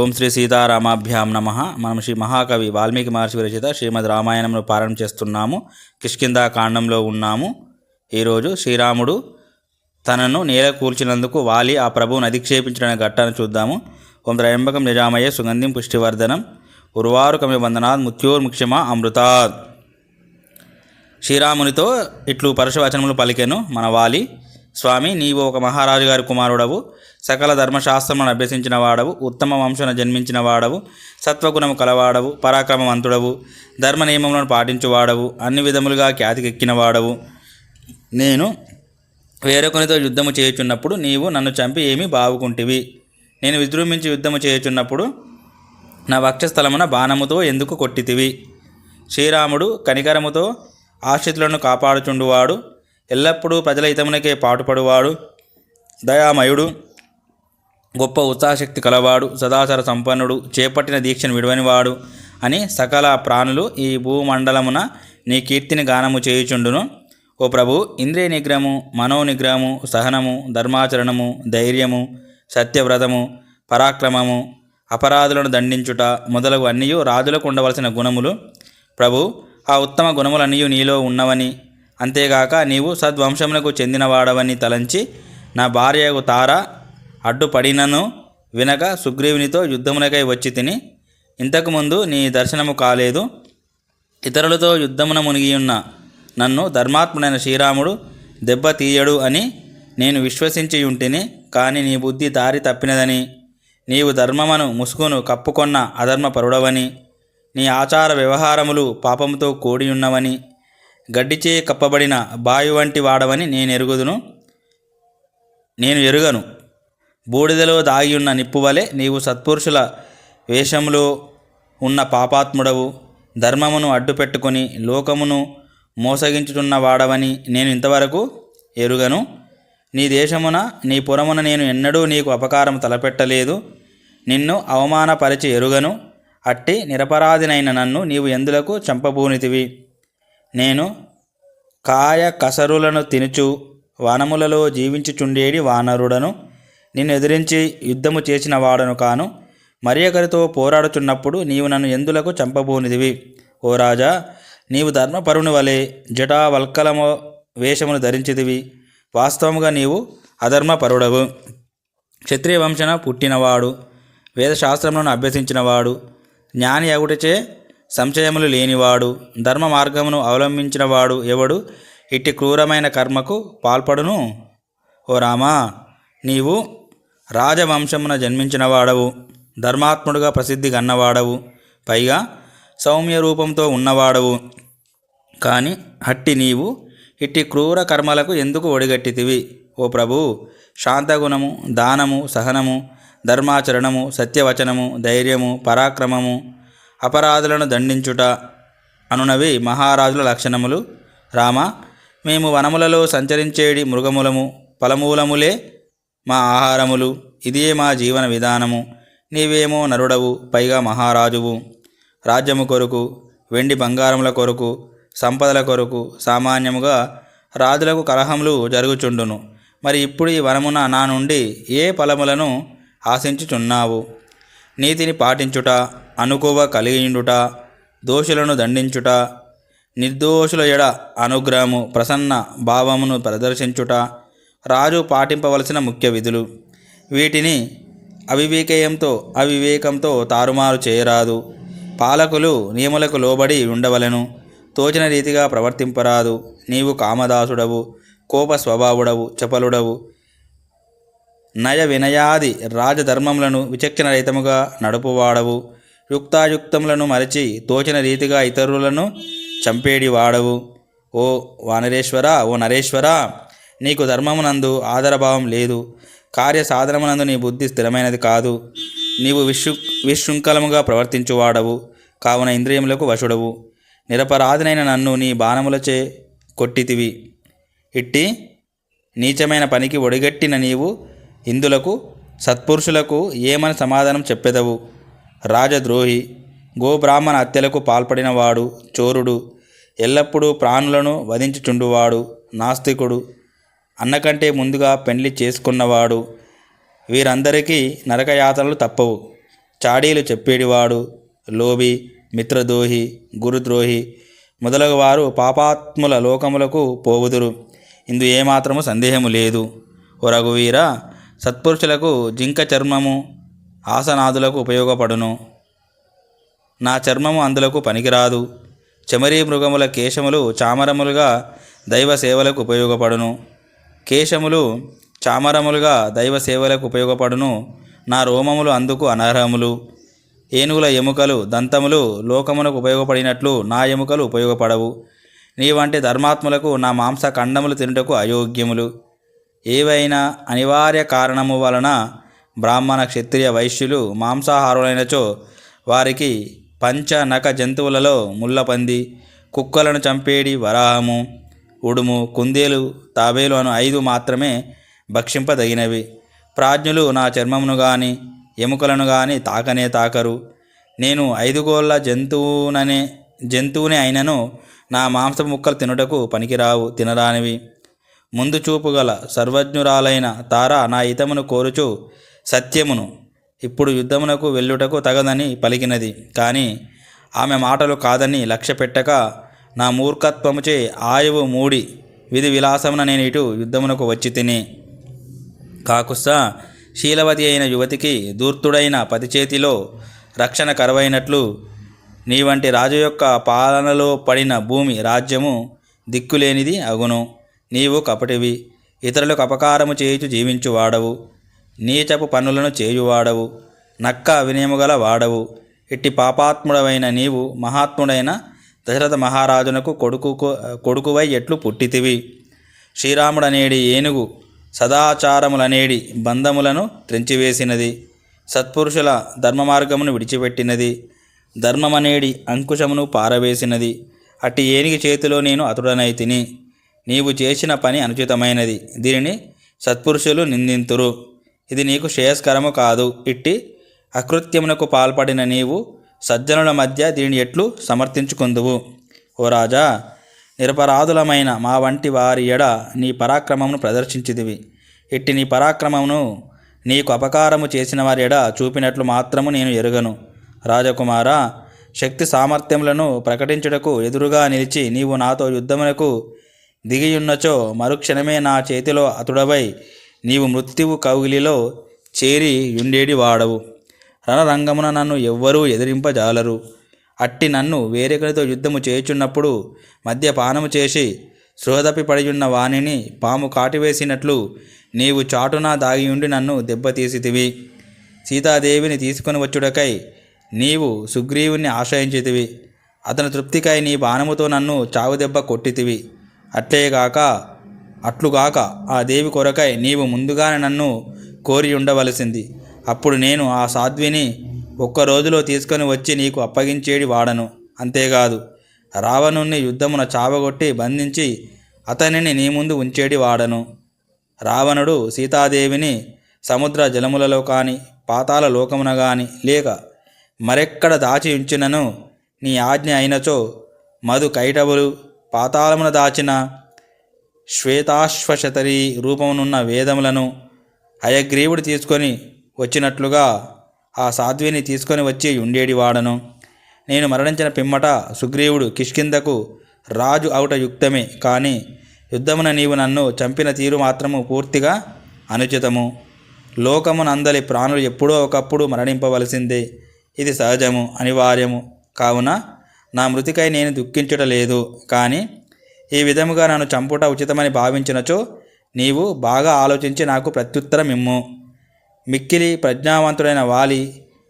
ఓం శ్రీ సీతారామాభ్యాం నమ. మనం శ్రీ మహాకవి వాల్మీకి మహర్షి విరచిత శ్రీమద్ రామాయణంలో పాలన చేస్తున్నాము. కిష్కిందా కాండంలో ఉన్నాము. ఈరోజు శ్రీరాముడు తనను నేల కూల్చినందుకు వాలి ఆ ప్రభువును అధిక్షేపించిన ఘట్టాన్ని చూద్దాము. ఓం త్రయంబకం నిజామయ్య సుగంధిం పుష్టివర్ధనం. ఉర్వారుకమి వందనాత్ ముత్యోర్ముక్షమా అమృతాత్ శ్రీరామునితో ఇట్లు పరుషవచనములు పలికెను మన వాలి. స్వామి నీవు ఒక మహారాజు గారి కుమారుడవు. సకల ధర్మశాస్త్రములను అభ్యసించిన వాడవు. ఉత్తమ వంశన జన్మించిన వాడవు. సత్వగుణము కలవాడవు. పరాక్రమవంతుడవు. ధర్మ నియమములను పాటించువాడవు. అన్ని విధములుగా ఖ్యాతికెక్కిన వాడవు. నేను వేరొకరితో యుద్ధము చేయుచున్నప్పుడు నీవు నన్ను చంపి ఏమి బావుకుంటివి. నేను విజృంభించి యుద్ధము చేయుచున్నప్పుడు నా వక్షస్థలమున బాణముతో ఎందుకు కొట్టితివి? శ్రీరాముడు కనికరముతో ఆశ్రితులను కాపాడుచుండువాడు. ఎల్లప్పుడూ ప్రజల హితమునకే పాటుపడువాడు దయామయుడు గొప్ప ఉత్సాహశక్తి కలవాడు సదాచార సంపన్నుడు చేపట్టిన దీక్షను విడవనివాడు అని సకల ప్రాణులు ఈ భూమండలమున నీ కీర్తిని గానము చేయుచుండును. ఓ ప్రభు ఇంద్రియ నిగ్రహము మనో నిగ్రహము సహనము ధర్మాచరణము ధైర్యము సత్యవ్రతము పరాక్రమము అపరాధులను దండించుట మొదలగు అన్నీ రాజులకు ఉండవలసిన గుణములు. ప్రభు ఆ ఉత్తమ గుణములన్నీ నీలో ఉన్నవని అంతేగాక నీవు సద్వంశమునకు చెందినవాడవని తలంచి నా భార్యకు తార అడ్డుపడినను వినక సుగ్రీవునితో యుద్ధమునకై వచ్చి తిని ఇంతకుముందు నీ దర్శనము కాలేదు. ఇతరులతో యుద్ధమున మునిగియున్న నన్ను ధర్మాత్ముడైన శ్రీరాముడు దెబ్బ తీయడు అని నేను విశ్వసించి ఉంటిని కానీ నీ బుద్ధి దారి తప్పినదని నీవు ధర్మమును ముసుగును కప్పుకొన్న అధర్మ పరుడవని నీ ఆచార వ్యవహారములు పాపముతో కూడి ఉన్నవని గడ్డిచే కప్పబడిన బాయు వంటి వాడవని నేను ఎరుగుదును. నేను ఎరుగను. బూడిదలో దాగి ఉన్న నిప్పు వలె నీవు సత్పురుషుల వేషంలో ఉన్న పాపాత్ముడవు. ధర్మమును అడ్డుపెట్టుకొని లోకమును మోసగించుతున్న వాడవని నేను ఇంతవరకు ఎరుగను. నీ దేశమున నీ పురమున నేను ఎన్నడూ నీకు అపకారం తలపెట్టలేదు. నిన్ను అవమానపరిచి ఎరుగను. అట్టి నిరపరాధినైన నన్ను నీవు ఎందులకు చంపబూనితివి? నేను కాయ కసరులను తినుచు వనములలో జీవించుచుండేడి వానరుడను. నిన్ను ఎదిరించి యుద్ధము చేసిన వాడను కాను. మరి ఒకరితో పోరాడుచున్నప్పుడు నీవు నన్ను ఎందులకు చంపబోనిదివి? ఓ రాజా నీవు ధర్మపరుని వలె జటావల్కలము వేషమును ధరించిదివి వాస్తవముగా నీవు అధర్మపరుడవు. క్షత్రియ వంశన పుట్టినవాడు. వేదశాస్త్రములను అభ్యసించినవాడు. జ్ఞాని అగుటచే సంశయములు లేనివాడు ధర్మ మార్గమును అవలంబించినవాడు ఎవడు? ఇట్టి క్రూరమైన కర్మకు పాల్పడును? ఓ రామా నీవు రాజవంశమున జన్మించినవాడవు ధర్మాత్ముడుగా ప్రసిద్ధి గన్నవాడవు పైగా సౌమ్య రూపంతో ఉన్నవాడవు. కానీ హట్టి నీవు ఇట్టి క్రూర కర్మలకు ఎందుకు ఒడిగట్టితివి? ఓ ప్రభు శాంతగుణము దానము సహనము ధర్మాచరణము సత్యవచనము ధైర్యము పరాక్రమము అపరాధులను దండించుట అనునవి మహారాజుల లక్షణములు. రామ మేము వనములలో సంచరించేడి మృగములము ఫలమూలములే మా ఆహారములు. ఇదే మా జీవన విధానము. నీవేమో నరుడవు పైగా మహారాజువు. రాజ్యము కొరకు వెండి బంగారముల కొరకు సంపదల కొరకు సామాన్యముగా రాజులకు కలహములు జరుగుచుండును. మరి ఇప్పుడు ఈ వనమున నా నుండి ఏ ఫలములను ఆశించుచున్నావు? నీతిని పాటించుట అనుకువ కలిగిండుట దోషులను దండించుట నిర్దోషుల ఎడ అనుగ్రహము ప్రసన్న భావమును ప్రదర్శించుట రాజు పాటింపవలసిన ముఖ్య విధులు. వీటిని అవివేకయంతో అవివేకంతో తారుమారు చేయరాదు. పాలకులు నియములకు లోబడి ఉండవలెను. తోచిన రీతిగా ప్రవర్తింపరాదు. నీవు కామదాసుడవు కోప స్వభావుడవు చపలుడవు. నయ వినయాది రాజధర్మములను విచక్షణరహితముగా నడుపువాడవు. యుక్తాయుక్తములను మరచి తోచిన రీతిగా ఇతరులను చంపేడి వాడవు ఓ వానరేశ్వర ఓ నరేశ్వర నీకు ధర్మమునందు ఆదరభావం లేదు. కార్య సాధనమునందు నీ బుద్ధి స్థిరమైనది కాదు. నీవు విశృ విశృంఖలముగా ప్రవర్తించువాడవు కావున ఇంద్రియములకు వశుడవు. నిరపరాధినైన నన్ను నీ బాణములచే కొట్టితివి. ఇట్టి నీచమైన పనికి ఒడిగట్టిన నీవు ఇందులకు సత్పురుషులకు ఏమని సమాధానం చెప్పెదవు? రాజద్రోహి గోబ్రాహ్మణ హత్యలకు పాల్పడినవాడు చోరుడు ఎల్లప్పుడూ ప్రాణులను వధించుచుండువాడు నాస్తికుడు అన్నకంటే ముందుగా పెళ్ళి చేసుకున్నవాడు వీరందరికీ నరకయాతనలు తప్పవు. చాడీలు చెప్పేడివాడు లోబి మిత్రద్రోహి గురుద్రోహి మొదలగు వారు పాపాత్ముల లోకములకు పోవుదురు. ఇందు ఏమాత్రము సందేహము లేదు. ఓ రఘువీర సత్పురుషులకు జింక చర్మము ఆసనాదులకు ఉపయోగపడును. నా చర్మము అందులకు పనికిరాదు. చెమరీ మృగముల కేశములు చామరములుగా దైవ సేవలకు ఉపయోగపడును. కేశములు చామరములుగా దైవ సేవలకు ఉపయోగపడును. నా రోమములు అందుకు అనర్హములు. ఏనుగుల ఎముకలు దంతములు లోకమునకు ఉపయోగపడినట్లు నా ఎముకలు ఉపయోగపడవు. నీ వంటి ధర్మాత్ములకు నా మాంస ఖండములు తినుటకు అయోగ్యములు. ఏవైనా అనివార్య కారణము వలన బ్రాహ్మణ క్షత్రియ వైశ్యులు మాంసాహారులైనచో వారికి పంచ నక జంతువులలో ముళ్ళపంది కుక్కలను చంపేడి వరాహము ఉడుము కుందేలు తాబేలు అను ఐదు మాత్రమే భక్షింపదగినవి. ప్రాజ్ఞులు నా చర్మమును గాని ఎముకలను గాని తాకనే తాకరు. నేను ఐదుగోళ్ళ జంతువుననే జంతువునే అయినను నా మాంస ముక్కలు తినుటకు పనికిరావు తినరానివి. ముందు చూపుగల సర్వజ్ఞురాలైన తార నా హితమును కోరుచు సత్యమును. ఇప్పుడు యుద్ధమునకు వెళ్ళుటకు తగదని పలికినది. కానీ ఆమె మాటలు కాదని లక్ష్య పెట్టక నా మూర్ఖత్వముచే ఆయువు మూడి విధి విలాసమున నేను ఇటు యుద్ధమునకు వచ్చి తిని. కాకుస్స శీలవతి అయిన యువతికి దూర్తుడైన పతిచేతిలో రక్షణ కరువైనట్లు నీ వంటి రాజు యొక్క పాలనలో పడిన భూమి రాజ్యము దిక్కులేనిది అగును. నీవు కపటివి. ఇతరులకు అపకారము చేయుచు జీవించువాడవు. నీచపు పనులను చేయువాడవు నక్క వినయముగల వాడవు. ఇట్టి పాపాత్ముడవైన నీవు మహాత్ముడైన దశరథ మహారాజునకు కొడుకు కొడుకువై ఎట్లు పుట్టితివి? శ్రీరాముడనేడి ఏనుగు సదాచారములనేడి బంధములను త్రెంచివేసినది. సత్పురుషుల ధర్మ మార్గమును విడిచిపెట్టినది. ధర్మమనేడి అంకుశమును పారవేసినది. అట్టి ఏనిగి చేతిలో నేను అతుడనై తిని నీవు చేసిన పని అనుచితమైనది. దీనిని సత్పురుషులు నిందింతురు. ఇది నీకు శ్రేయస్కరము కాదు. ఇట్టి అకృత్యమునకు పాల్పడిన నీవు సజ్జనుల మధ్య దీని ఎట్లు సమర్థించుకుందువు. ఓ రాజా నిరపరాధులమైన మా వంటి వారి ఎడ నీ పరాక్రమమును ప్రదర్శించిదివి ఇట్టి నీ పరాక్రమమును నీకు అపకారము చేసిన వారి ఎడ చూపినట్లు మాత్రము నేను ఎరుగను. రాజకుమార శక్తి సామర్థ్యములను ప్రకటించుటకు ఎదురుగా నిలిచి నీవు నాతో యుద్ధమునకు దిగియున్నచో మరుక్షణమే నా చేతిలో అతుడవై నీవు మృత్యువు కౌగిలిలో చేరి యుండేడి వాడవు. రణరంగమున నన్ను ఎవ్వరూ ఎదిరింపజాలరు. అట్టి నన్ను వేరొకరితో యుద్ధము చేయుచున్నప్పుడు మద్యపానము చేసి సృహదపి పడియున్న వాణిని పాము కాటివేసినట్లు నీవు చాటున దాగియుండి నన్ను దెబ్బతీసితివి. సీతాదేవిని తీసుకొని వచ్చుటకై నీవు సుగ్రీవుని ఆశ్రయించితివి. అతని తృప్తికై నీ బాణముతో నన్ను చావు దెబ్బ కొట్టితివి. అట్లేగాక అట్లుగాక ఆ దేవి కొరకై నీవు ముందుగానే నన్ను కోరి ఉండవలసింది. అప్పుడు నేను ఆ సాధ్విని ఒక్క రోజులో తీసుకొని వచ్చి నీకు అప్పగించేడి వాడను. అంతేకాదు రావణుణ్ణి యుద్ధమున చావగొట్టి బంధించి అతనిని నీ ముందు ఉంచేడి వాడను. రావణుడు సీతాదేవిని సముద్ర జలములలో కానీ పాతాల లోకమున గాని లేక మరెక్కడ దాచి ఉంచినను నీ ఆజ్ఞ అయినచో మధు కైటవులు పాతాళమున దాచిన శ్వేతాశ్వశతరి రూపమునున్న వేదములను అయగ్రీవుడు తీసుకొని వచ్చినట్లుగా ఆ సాధ్విని తీసుకొని వచ్చి ఉండేడివాడను నేను మరణించిన పిమ్మట సుగ్రీవుడు కిష్కిందకు రాజు అవుట యుక్తమే. కానీ యుద్ధమున నీవు నన్ను చంపిన తీరు మాత్రము పూర్తిగా అనుచితము. లోకమునందలి ప్రాణులు ఎప్పుడో ఒకప్పుడు మరణింపవలసిందే. ఇది సహజము అనివార్యము. కావున నా మృతికై నేను దుఃఖించటలేదు కానీ ఈ విధముగా నన్ను చంపుట ఉచితమని భావించినచో నీవు బాగా ఆలోచించి నాకు ప్రత్యుత్తరం ఇమ్ము మిక్కిలి ప్రజ్ఞావంతుడైన వాలి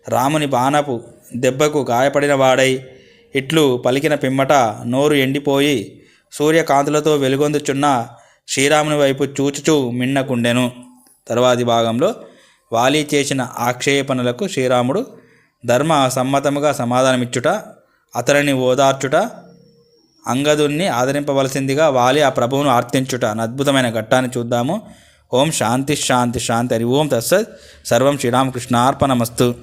రాముని బాణపు దెబ్బకు గాయపడిన వాడై ఇట్లు పలికిన పిమ్మట నోరు ఎండిపోయి సూర్యకాంతులతో వెలుగొందుచున్న శ్రీరాముని వైపు చూచుచూ మిన్నకుండెను. తర్వాతి భాగంలో వాలి చేసిన ఆక్షేపణలకు శ్రీరాముడు ధర్మ సమ్మతముగా సమాధానమిచ్చుట అతనిని ఓదార్చుట అంగదుణ్ణి ఆదరింపవలసిందిగా వాలి ఆ ప్రభువును ఆర్తించుట. అని అద్భుతమైన ఘట్టాన్ని చూద్దాము. ఓం శాంతి శాంతి శాంతి. హరి ఓం తస్సత్. సర్వం శ్రీరామకృష్ణార్పణమస్తు.